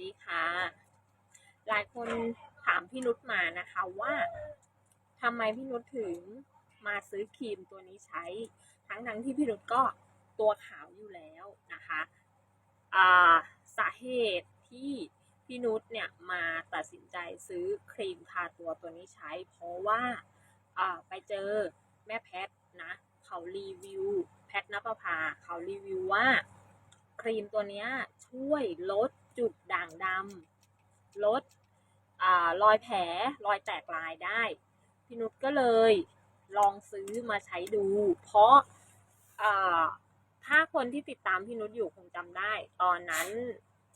ดีค่ะ หลายคนถามพี่นุชมานะคะว่าทำไมพี่นุชถึงมาซื้อครีมตัวนี้ใช้ ทั้งทั้งๆที่พี่นุชก็ตัวขาวอยู่แล้วนะคะสาเหตุที่พี่นุชเนี่ยมาตัดสินใจซื้อครีมทาตัวตัวนี้ใช้ เพราะว่าไปเจอแม่แพทนะเขารีวิว แพทนภพาเขารีวิวว่า ครีมตัวนี้ช่วยลด จุดด่างดำลดอรอยแผลรอยแตกลายได้พี่นุชก็เลยลองซื้อมาใช้ดู เพราะถ้าคนที่ติดตามพี่นุชอยู่คงจำได้ ตอนนั้น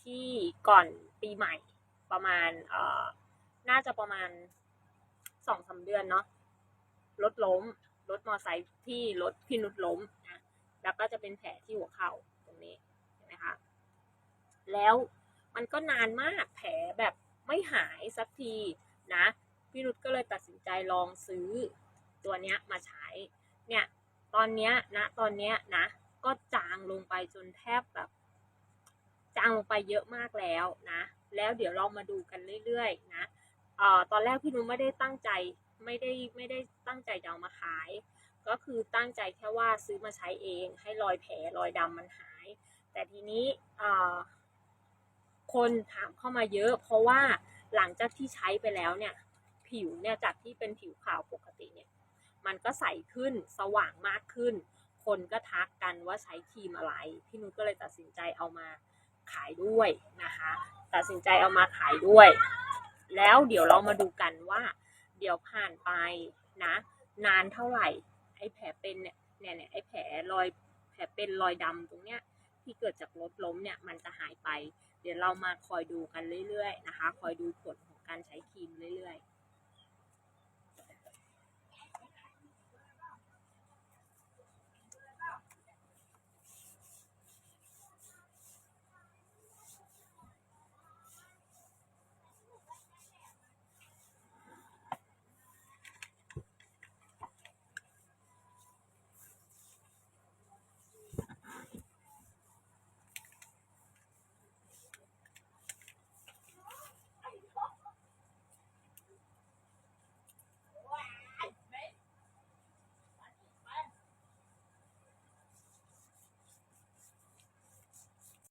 ที่ก่อนปีใหม่ประมาณน่าจะประมาณสองสาเดือนเนาะรถล้มรถมอไซค์ที่รถพี่นุชล้มนะแล้วก็จะเป็นแผลที่หัวเข่าตรงนี้เห็นไหมคะแล้ว มันก็นานมากแผลแบบไม่หายสักทีนะ พี่นุชก็เลยตัดสินใจลองซื้อตัวเนี้ยมาใช้ เนี่ยตอนเนี้ยนะตอนเนี้ยนะ ก็จางลงไปจนแทบแบบจางลงไปเยอะมากแล้วนะ แล้วเดี๋ยวเรามาดูกันเรื่อยๆนะเอ่อตอนแรกพี่นุชไม่ได้ตั้งใจไม่ได้ไม่ได้ตั้งใจจะเอามาขาย ก็คือตั้งใจแค่ว่าซื้อมาใช้เอง ให้รอยแผลรอยดำมันหาย แต่ทีนี้เอ่อ คนถามเข้ามาเยอะ เพราะว่าหลังจากที่ใช้ไปแล้วเนี่ย ผิวเนี่ยจากที่เป็นผิวขาวปกติเนี่ย มันก็ใสขึ้นสว่างมากขึ้น คนก็ทักกันว่าใช้ครีมอะไร พี่นุชก็เลยตัดสินใจเอามาขายด้วยนะคะ ตัดสินใจเอามาขายด้วย แล้วเดี๋ยวเรามาดูกันว่า เดี๋ยวผ่านไปนะ นานเท่าไหร่ ไอ้แผลเป็นเนี่ยเนี่ยเนี่ยไอ้แผลรอยแผลเป็นรอยดำตรงเนี้ยที่เกิดจากรถล้มเนี่ยมันจะหายไป เดี๋ยวเรามาคอยดูกันเรื่อยๆนะคะ คอยดูผลของการใช้ครีมเรื่อยๆ